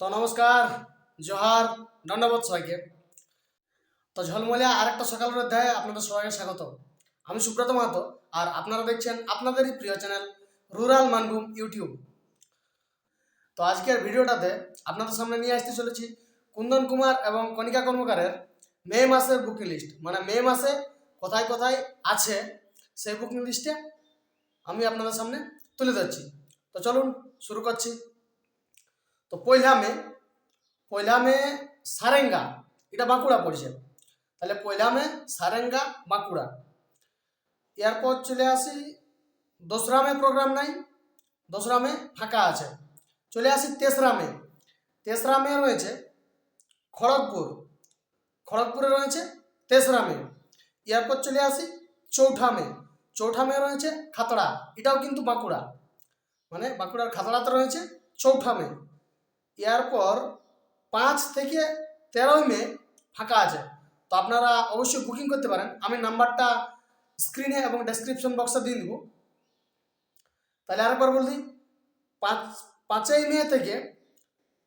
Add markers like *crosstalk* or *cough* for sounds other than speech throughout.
তো নমস্কার, জোহার ধন্যবাদ সবাইকে। তো ঝলমলিয়া আরেকটা সকালের অধ্যায়ে আপনাদের সবাইকে স্বাগত। আমি সুব্রত মাহাতো আর আপনারা দেখছেন আপনাদেরই প্রিয় চ্যানেল রুরাল মানভূম ইউটিউব। তো আজকের ভিডিওটাতে আপনাদের সামনে নিয়ে আসতে চলেছি কুন্দন কুমার এবং কণিকা কর্মকারের মে মাসের বুকিং লিস্ট মানে মে মাসে কোথায় কোথায় আছে সেই বুকিং লিস্টে আমি আপনাদের সামনে তুলে ধরছি। তো চলুন শুরু করছি। তো পয়লা মে পয়লা মে সারেঙ্গা, এটা বাঁকুড়া পড়ছে তাহলে পয়লা মে সারেঙ্গা, বাঁকুড়া। এরপর চলে আসি, দোসরা মে প্রোগ্রাম নাই, দোসরা মে ফাঁকা আছে। চলে আসি তেসরা মে। তেসরা মে রয়েছে খড়গপুর। খড়গপুরে রয়েছে তেসরা মে। এরপর চলে আসি চৌঠা মে। চৌঠা মে রয়েছে খাতড়া, এটাও কিন্তু বাঁকুড়া। মানে বাঁকুড়ার খাতড়াতে রয়েছে চৌঠা মে। এরপর পাঁচ থেকে তেরোই মে ফাঁকা আছে। তো আপনারা অবশ্যই বুকিং করতে পারেন। আমি নাম্বারটা স্ক্রিনে এবং ডেসক্রিপশন বক্সে দিয়ে দেবো। তাহলে আরেকবার বল দিই, পাঁচ, পাঁচই মে থেকে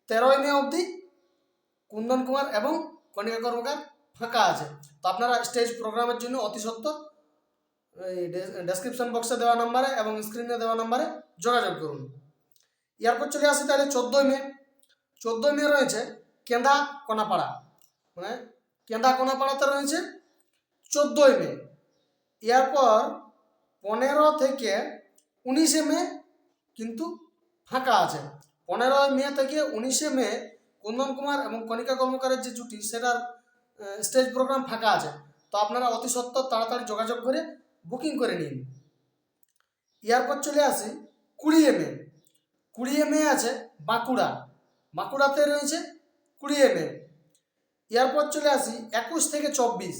তেরোই মে অবধি কুন্দন কুমার এবং কণিকা কর্মকার ফাঁকা আছে। তো আপনারা স্টেজ প্রোগ্রামের জন্য অতি সত্বর এই ডেসক্রিপশন বক্সে দেওয়া নাম্বারে এবং স্ক্রিনে দেওয়া নাম্বারে যোগাযোগ করুন। এরপর চলে আসি তাহলে চোদ্দোই মে। চোদ্দোই মে রয়েছে কেন্দা কোনাপাড়া। মানে কেন্দা কোনাপাড়াতে রয়েছে চোদ্দোই মে। এরপর পনেরো থেকে উনিশে মে কিন্তু ফাঁকা আছে। পনেরোই মে থেকে উনিশে মে কুন্দন কুমার এবং কণিকা কর্মকারের যে জুটি, সেটার স্টেজ প্রোগ্রাম ফাঁকা আছে। তো আপনারা অতি সত্বর তাড়াতাড়ি যোগাযোগ করে বুকিং করে নিন। এরপর চলে আসি কুড়িয়ে মে। কুড়িয়ে মে আছে বাঁকুড়া। বাঁকুড়াতে রয়েছে কুড়িয়ে মে এরপর চলে আসি একুশ থেকে চব্বিশ।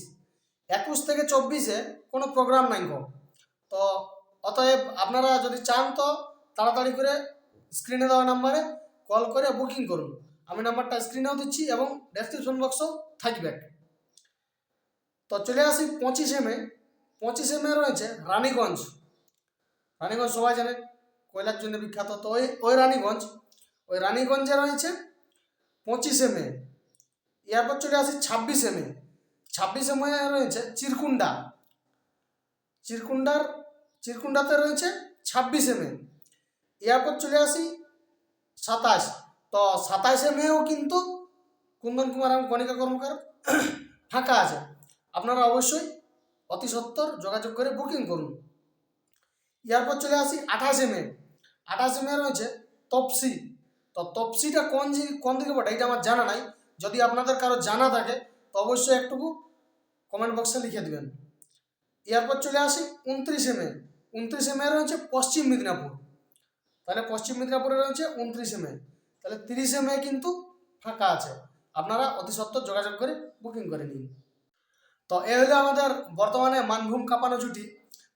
একুশ থেকে চব্বিশে কোনো প্রোগ্রাম নাই গো। তো অতএব আপনারা যদি চান তো তাড়াতাড়ি করে স্ক্রিনে দেওয়া নাম্বারে কল করে বুকিং করুন। আমি নাম্বারটা স্ক্রিনেও দিচ্ছি এবং ডেসক্রিপশন বক্সও থাকবে। তো চলে আসি পঁচিশে মে পঁচিশে মে রয়েছে রানীগঞ্জ। রানীগঞ্জ সবাই জানে কয়লার জন্য বিখ্যাত। তো ওই ওই রানীগঞ্জ ওই রানীগঞ্জে রয়েছে পঁচিশে মে এরপর চলে আসি ছাব্বিশে মে ছাব্বিশে মে রয়েছে চিরকুন্ডা চিরকুন্ডার চিরকুন্ডাতে রয়েছে ছাব্বিশে মে এরপর চলে আসি সাতাশ। তো সাতাশে মেও কিন্তু কুন্দন কুমার এবং কণিকা কর্মকার *coughs* ফাঁকা আছে। আপনারা অবশ্যই অতি সত্বর যোগাযোগ করে বুকিং করুন। এরপর চলে আসি আঠাশে মে আঠাশে মে রয়েছে তপসি। তো তপসিটা কোন কোন দিকে বটে? এটা আমার জানা নাই। যদি আপনাদের কারও জানা থাকে, তো অবশ্যই একটুকু কমেন্ট বক্সে লিখে দেবেন। এরপর চলে আসি উনত্রিশে মে উনত্রিশে মে রয়েছে পশ্চিম মেদিনীপুর। তাহলে পশ্চিম মেদিনীপুরে রয়েছে উনত্রিশে মে তাহলে তিরিশে মে কিন্তু ফাঁকা আছে। আপনারা অতি সত্বর যোগাযোগ করে বুকিং করে নিন। তো এ হলো আমাদের বর্তমানে মানভূম কাঁপানো জুটি।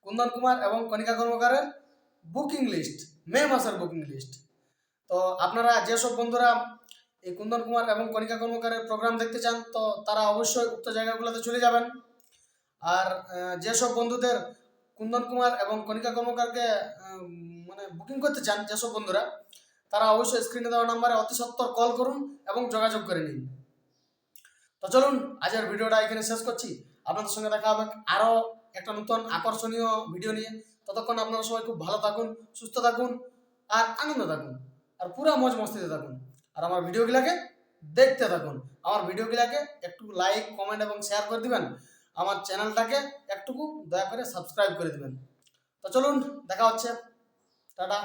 কুন্দন কুমার এবং কণিকা কর্মকারের বুকিং লিস্ট মে মাসের বুকিং লিস্ট তো আপনারা যেসব বন্ধুরা এই কুন্দন কুমার এবং কণিকা কর্মকারের প্রোগ্রাম দেখতে চান, তো তারা অবশ্যই উক্ত জায়গাগুলোতে চলে যাবেন। আর যেসব বন্ধুদের কুন্দন কুমার এবং কণিকা কর্মকারকে মানে বুকিং করতে চান যেসব বন্ধুরা, তারা অবশ্যই স্ক্রিনে দেওয়া নাম্বারে অতি সত্বর কল করুন এবং যোগাযোগ করে নিন। তো চলুন আজের ভিডিওটা এখানে শেষ করছি। আপনাদের সঙ্গে দেখা হবে আরও একটা নতুন আকর্ষণীয় ভিডিও নিয়ে। ততক্ষণ আপনারা সবাই খুব ভালো থাকুন, সুস্থ থাকুন, আর আনন্দ থাকুন। আর পুরো মজ মস্তিতে থাকুন। আর আমার ভিডিওগুলোকে দেখতে থাকুন। আমার ভিডিওগুলোকে একটু লাইক কমেন্ট এবং শেয়ার করে দিবেন। আমার চ্যানেলটাকে একটুকু দয়া করে সাবস্ক্রাইব করে দিবেন। তো চলুন, দেখা হচ্ছে। টাটা।